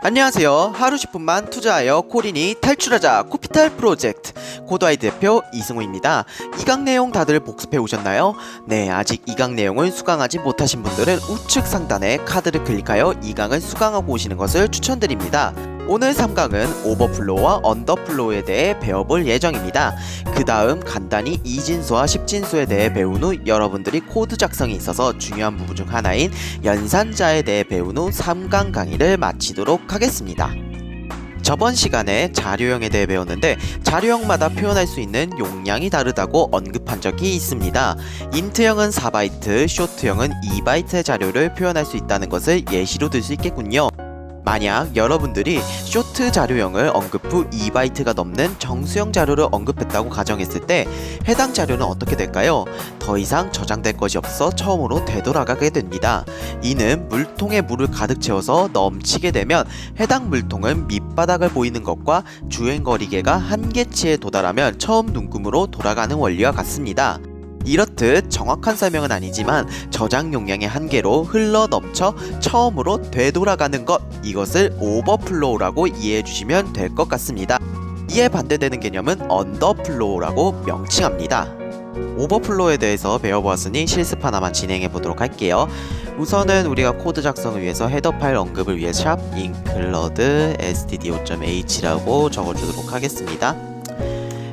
안녕하세요. 하루 10분만 투자하여 코린이 탈출하자 코피탈 프로젝트 코드아이 대표 이승우입니다. 이강 내용 다들 복습해 오셨나요? 네, 아직 이강 내용을 수강하지 못하신 분들은 우측 상단에 카드를 클릭하여 이강을 수강하고 오시는 것을 추천드립니다. 오늘 3강은 오버플로우와 언더플로우에 대해 배워볼 예정입니다. 그 다음 간단히 이진수와 십진수에 대해 배운 후 여러분들이 코드 작성에 있어서 중요한 부분 중 하나인 연산자에 대해 배운 후 3강 강의를 마치도록 하겠습니다. 저번 시간에 자료형에 대해 배웠는데 자료형마다 표현할 수 있는 용량이 다르다고 언급한 적이 있습니다. 인트형은 4바이트, 쇼트형은 2바이트의 자료를 표현할 수 있다는 것을 예시로 들 수 있겠군요. 만약 여러분들이 쇼트 자료형을 언급 후 2바이트가 넘는 정수형 자료를 언급했다고 가정했을 때 해당 자료는 어떻게 될까요? 더 이상 저장될 것이 없어 처음으로 되돌아가게 됩니다. 이는 물통에 물을 가득 채워서 넘치게 되면 해당 물통은 밑바닥을 보이는 것과 주행거리계가 한계치에 도달하면 처음 눈금으로 돌아가는 원리와 같습니다. 이렇듯 정확한 설명은 아니지만 저장 용량의 한계로 흘러 넘쳐 처음으로 되돌아가는 것 이것을 오버플로우라고 이해해 주시면 될 것 같습니다. 이에 반대되는 개념은 언더플로우라고 명칭합니다. 오버플로우에 대해서 배워보았으니 실습 하나만 진행해 보도록 할게요. 우선은 우리가 코드 작성을 위해서 헤더 파일 언급을 위해 샵 include std5.h라고 적어주도록 하겠습니다.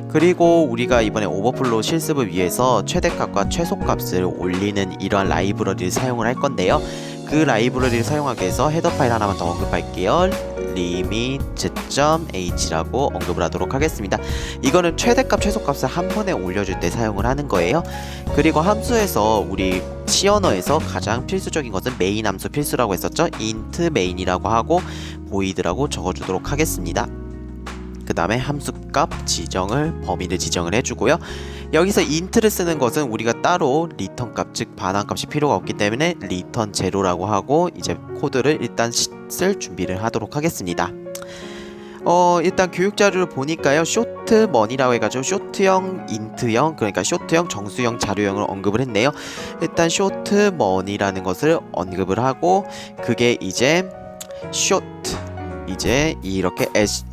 그리고 우리가 이번에 오버플로우 실습을 위해서 최대값과 최소값을 올리는 이러한 라이브러리를 사용을 할 건데요. 그 라이브러리를 사용하기 위해서 헤더 파일 하나만 더 언급할게요. limit.h라고 언급을 하도록 하겠습니다. 이거는 최대값, 최소값을 한 번에 올려줄 때 사용을 하는 거예요. 그리고 함수에서 우리 C 언어에서 가장 필수적인 것은 메인 함수 필수라고 했었죠. int main이라고 하고 void라고 적어주도록 하겠습니다. 그 다음에 함수값 지정을 범위를 지정을 해주고요. 여기서 int를 쓰는 것은 우리가 따로 리턴 값, 즉 반환 값이 필요가 없기 때문에 리턴 제로라고 하고 이제 코드를 일단 시- 쓸 준비를 하도록 하겠습니다. 어 일단 교육 자료를 보니까요 쇼트 머니라고 해가지고 쇼트형 인트형 그러니까 쇼트형 정수형 자료형을 언급을 했네요 일단 쇼트 머니라는 것을 언급을 하고 그게 이제 쇼트 이제 이렇게 S,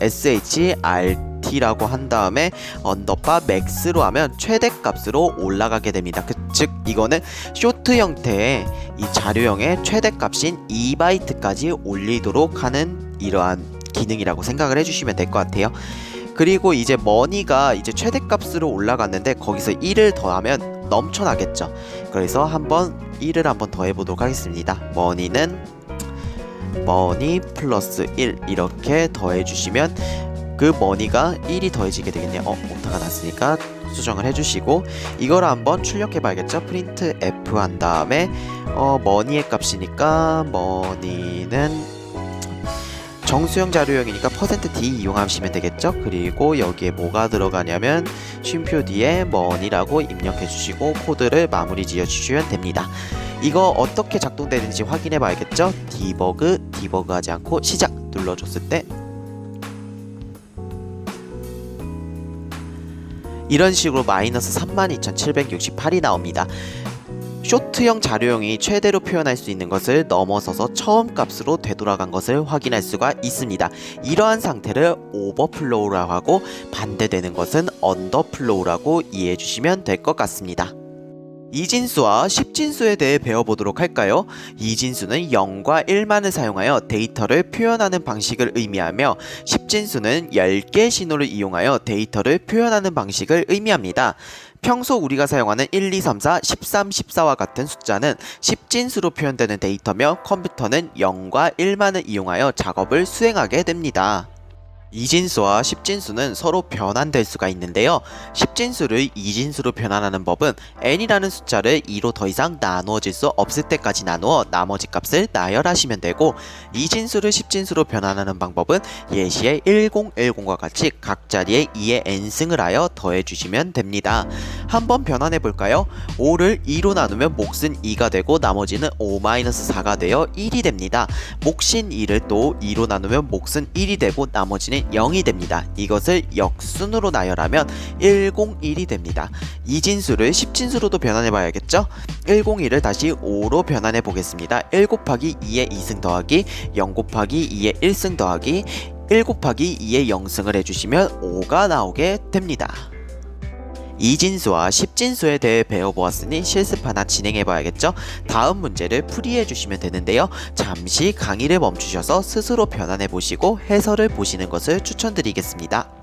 SHRT라고 한 다음에 언더바 맥스로 하면 최대값으로 올라가게 됩니다. 그, 즉 이거는 쇼트 형태의 이 자료형의 최대값인 2바이트까지 올리도록 하는 이러한 기능이라고 생각을 해주시면 될 것 같아요. 그리고 이제 머니가 이제 최대값으로 올라갔는데 거기서 1을 더하면 넘쳐나겠죠. 그래서 한번 1을 한번 더해 보도록 하겠습니다. 머니는 머니 플러스 1 이렇게 더해 주시면 그 머니가 1이 더해지게 되겠네요. 어, 오타가 났으니까 수정을 해주시고 이걸 한번 출력해 봐야겠죠. 프린트 F 한 다음에 어, 머니의 값이니까 머니는 정수형 자료형이니까 %d 이용하시면 되겠죠. 그리고 여기에 뭐가 들어가냐면 쉼표 뒤에 머니라고 입력해 주시고 코드를 마무리 지어 주시면 됩니다. 이거 어떻게 작동되는지 확인해 봐야겠죠? 디버그, 디버그 하지 않고 시작 눌러줬을 때 이런 식으로 마이너스 32,768이 나옵니다. 쇼트형 자료형이 최대로 표현할 수 있는 것을 넘어서서 처음 값으로 되돌아간 것을 확인할 수가 있습니다. 이러한 상태를 오버플로우라고 하고 반대되는 것은 언더플로우라고 이해해 주시면 될 것 같습니다. 이진수와 십진수에 대해 배워보도록 할까요? 이진수는 0과 1만을 사용하여 데이터를 표현하는 방식을 의미하며 십진수는 10개의 신호를 이용하여 데이터를 표현하는 방식을 의미합니다. 평소 우리가 사용하는 1, 2, 3, 4, 13, 14와 같은 숫자는 십진수로 표현되는 데이터며 컴퓨터는 0과 1만을 이용하여 작업을 수행하게 됩니다. 이진수와 십진수는 서로 변환될 수가 있는데요. 십진수를 이진수로 변환하는 법은 n이라는 숫자를 2로 더 이상 나누어질 수 없을 때까지 나누어 나머지 값을 나열하시면 되고 이진수를 십진수로 변환하는 방법은 예시의 1010과 같이 각 자리에 2의 n승을 하여 더해주시면 됩니다. 한번 변환해 볼까요? 5를 2로 나누면 몫은 2가 되고 나머지는 5-4가 되어 1이 됩니다. 몫인 2를 또 2로 나누면 몫은 1이 되고 나머지는 0이 됩니다. 이것을 역순으로 나열하면 101이 됩니다. 이 진수를 10진수로도 변환해 봐야겠죠? 101을 다시 5로 변환해 보겠습니다. 1 곱하기 2의 2승 더하기 0 곱하기 2의 1승 더하기 1 곱하기 2의 0승을 해주시면 5가 나오게 됩니다. 이진수와 십진수에 대해 배워보았으니 실습 하나 진행해봐야겠죠? 다음 문제를 풀이해주시면 되는데요. 잠시 강의를 멈추셔서 스스로 변환해보시고 해설을 보시는 것을 추천드리겠습니다.